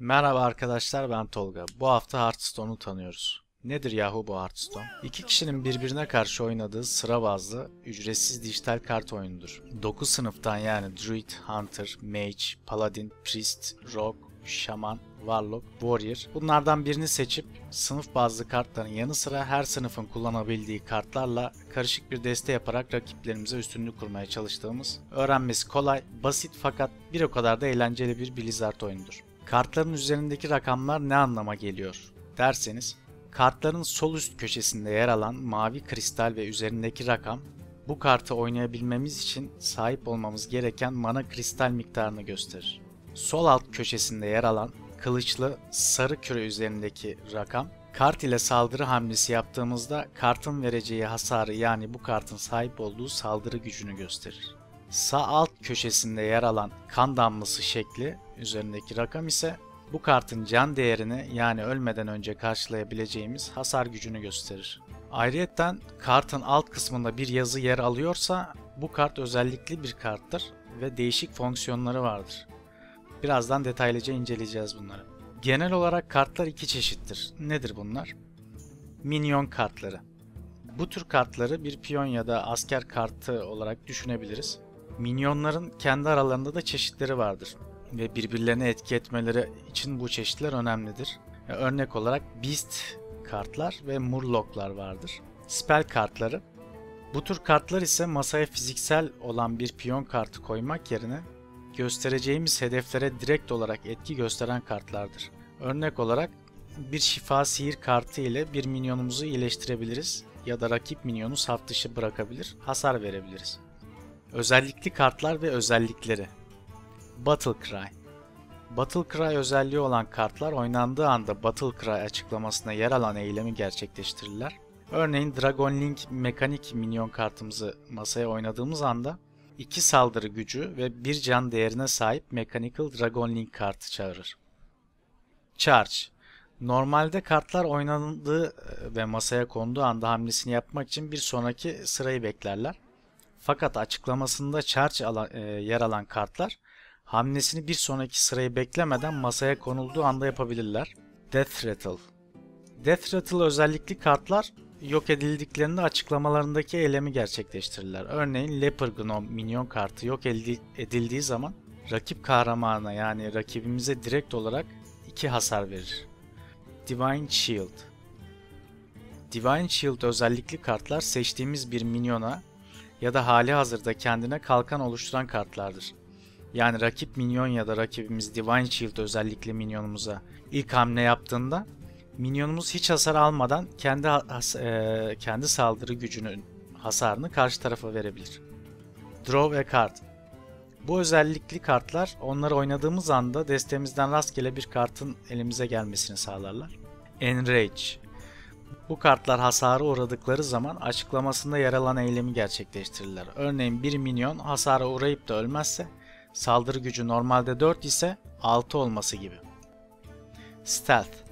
Merhaba arkadaşlar ben Tolga. Bu hafta Hearthstone'u tanıyoruz. Nedir yahu bu Hearthstone? İki kişinin birbirine karşı oynadığı sıra bazlı ücretsiz dijital kart oyunudur. 9 sınıftan yani Druid, Hunter, Mage, Paladin, Priest, Rogue, Şaman, Warlock, Warrior bunlardan birini seçip sınıf bazlı kartların yanı sıra her sınıfın kullanabildiği kartlarla karışık bir deste yaparak rakiplerimize üstünlük kurmaya çalıştığımız öğrenmesi kolay, basit fakat bir o kadar da eğlenceli bir Blizzard oyunudur. Kartların üzerindeki rakamlar ne anlama geliyor derseniz, kartların sol üst köşesinde yer alan mavi kristal ve üzerindeki rakam bu kartı oynayabilmemiz için sahip olmamız gereken mana kristal miktarını gösterir. Sol alt köşesinde yer alan kılıçlı sarı küre üzerindeki rakam kart ile saldırı hamlesi yaptığımızda kartın vereceği hasarı yani bu kartın sahip olduğu saldırı gücünü gösterir. Sağ alt köşesinde yer alan kan damlası şekli üzerindeki rakam ise bu kartın can değerini yani ölmeden önce karşılayabileceğimiz hasar gücünü gösterir. Ayrıyeten kartın alt kısmında bir yazı yer alıyorsa bu kart özellikli bir karttır ve değişik fonksiyonları vardır. Birazdan detaylıca inceleyeceğiz bunları. Genel olarak kartlar iki çeşittir. Nedir bunlar? Minyon kartları. Bu tür kartları bir piyon ya da asker kartı olarak düşünebiliriz. Minyonların kendi aralarında da çeşitleri vardır ve birbirlerine etki etmeleri için bu çeşitler önemlidir. Örnek olarak Beast kartlar ve Murlock'lar vardır. Spell kartları. Bu tür kartlar ise masaya fiziksel olan bir piyon kartı koymak yerine göstereceğimiz hedeflere direkt olarak etki gösteren kartlardır. Örnek olarak bir şifa sihir kartı ile bir minyonumuzu iyileştirebiliriz ya da rakip minyonu saf dışı bırakabilir, hasar verebiliriz. Özellikli kartlar ve özellikleri Battle Cry Battle Cry özelliği olan kartlar oynandığı anda Battle Cry açıklamasına yer alan eylemi gerçekleştirirler. Örneğin Dragon Link mekanik minyon kartımızı masaya oynadığımız anda 2 saldırı gücü ve 1 can değerine sahip Mechanical Dragon Link kartı çağırır. Charge Normalde kartlar oynandığı ve masaya konduğu anda hamlesini yapmak için bir sonraki sırayı beklerler. Fakat açıklamasında charge alan, e, yer alan kartlar hamlesini bir sonraki sırayı beklemeden masaya konulduğu anda yapabilirler. Death Rattle Death Rattle özellikli kartlar yok edildiklerinde açıklamalarındaki eylemi gerçekleştirirler. Örneğin Leper Gnome minyon kartı yok edildiği zaman rakip kahramana yani rakibimize direkt olarak 2 hasar verir. Divine Shield Divine Shield özellikli kartlar seçtiğimiz bir minyona ya da hali hazırda kendine kalkan oluşturan kartlardır. Yani rakip minyon ya da rakibimiz Divine Shield özellikle minyonumuza ilk hamle yaptığında minyonumuz hiç hasar almadan kendi has, e, kendi saldırı gücünün hasarını karşı tarafa verebilir. Draw a card. Bu özellikli kartlar onları oynadığımız anda destemizden rastgele bir kartın elimize gelmesini sağlarlar. Enrage. Bu kartlar hasara uğradıkları zaman açıklamasında yer alan eylemi gerçekleştirirler. Örneğin bir minyon hasara uğrayıp da ölmezse saldırı gücü normalde 4 ise 6 olması gibi. Stealth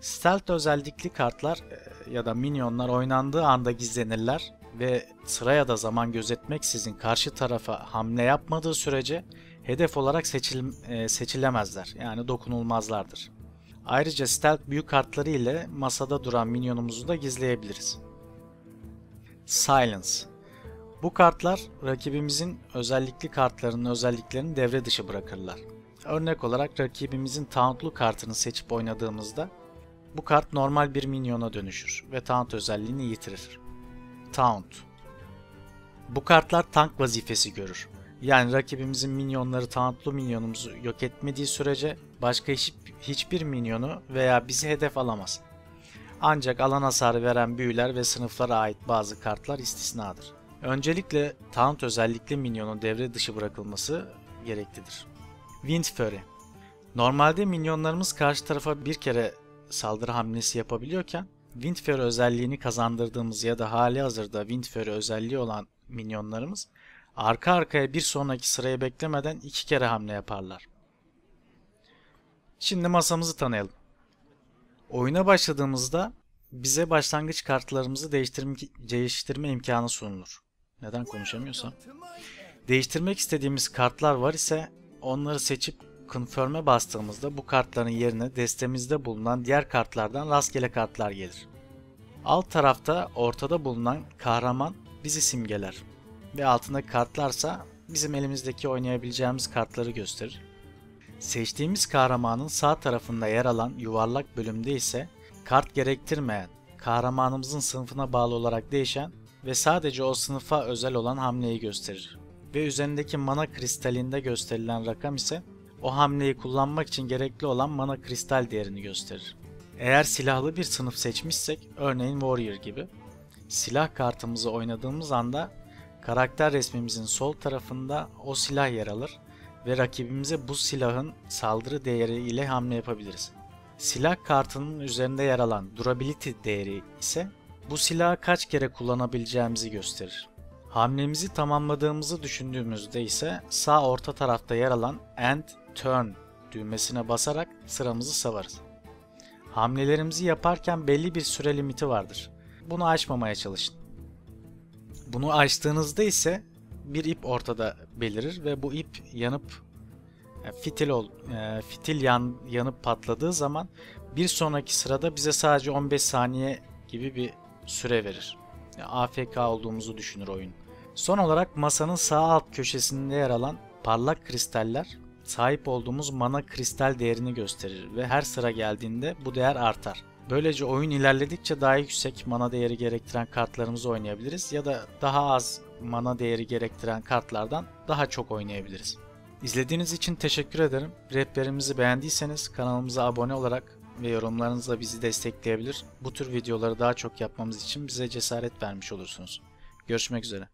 Stealth özellikli kartlar e, ya da minyonlar oynandığı anda gizlenirler ve sıra ya da zaman gözetmeksizin karşı tarafa hamle yapmadığı sürece hedef olarak seçil, e, seçilemezler yani dokunulmazlardır. Ayrıca stealth büyük kartları ile masada duran minyonumuzu da gizleyebiliriz. Silence Bu kartlar rakibimizin özellikli kartlarının özelliklerini devre dışı bırakırlar. Örnek olarak rakibimizin tauntlu kartını seçip oynadığımızda bu kart normal bir minyona dönüşür ve taunt özelliğini yitirir. Taunt Bu kartlar tank vazifesi görür. Yani rakibimizin minyonları tauntlu minyonumuzu yok etmediği sürece başka hiç, hiçbir minyonu veya bizi hedef alamaz. Ancak alan hasarı veren büyüler ve sınıflara ait bazı kartlar istisnadır. Öncelikle taunt özellikle minyonun devre dışı bırakılması gereklidir. Wind Fury Normalde minyonlarımız karşı tarafa bir kere saldırı hamlesi yapabiliyorken Wind Fury özelliğini kazandırdığımız ya da hali hazırda Wind Fury özelliği olan minyonlarımız arka arkaya bir sonraki sırayı beklemeden iki kere hamle yaparlar. Şimdi masamızı tanıyalım. Oyuna başladığımızda bize başlangıç kartlarımızı değiştirme, değiştirme imkanı sunulur. Neden konuşamıyorsam? Değiştirmek istediğimiz kartlar var ise onları seçip Confirm'e bastığımızda bu kartların yerine destemizde bulunan diğer kartlardan rastgele kartlar gelir. Alt tarafta ortada bulunan kahraman bizi simgeler ve altındaki kartlarsa bizim elimizdeki oynayabileceğimiz kartları gösterir. Seçtiğimiz kahramanın sağ tarafında yer alan yuvarlak bölümde ise kart gerektirmeyen, kahramanımızın sınıfına bağlı olarak değişen ve sadece o sınıfa özel olan hamleyi gösterir. Ve üzerindeki mana kristalinde gösterilen rakam ise o hamleyi kullanmak için gerekli olan mana kristal değerini gösterir. Eğer silahlı bir sınıf seçmişsek, örneğin Warrior gibi, silah kartımızı oynadığımız anda karakter resmimizin sol tarafında o silah yer alır ve rakibimize bu silahın saldırı değeri ile hamle yapabiliriz. Silah kartının üzerinde yer alan durability değeri ise bu silahı kaç kere kullanabileceğimizi gösterir. Hamlemizi tamamladığımızı düşündüğümüzde ise sağ orta tarafta yer alan End Turn düğmesine basarak sıramızı savarız. Hamlelerimizi yaparken belli bir süre limiti vardır. Bunu aşmamaya çalışın. Bunu açtığınızda ise bir ip ortada belirir ve bu ip yanıp e, fitil ol, e, fitil yan, yanıp patladığı zaman bir sonraki sırada bize sadece 15 saniye gibi bir süre verir. Yani AFK olduğumuzu düşünür oyun. Son olarak masanın sağ alt köşesinde yer alan parlak kristaller sahip olduğumuz mana kristal değerini gösterir ve her sıra geldiğinde bu değer artar. Böylece oyun ilerledikçe daha yüksek mana değeri gerektiren kartlarımızı oynayabiliriz ya da daha az mana değeri gerektiren kartlardan daha çok oynayabiliriz. İzlediğiniz için teşekkür ederim. Rehberimizi beğendiyseniz kanalımıza abone olarak ve yorumlarınızla bizi destekleyebilir. Bu tür videoları daha çok yapmamız için bize cesaret vermiş olursunuz. Görüşmek üzere.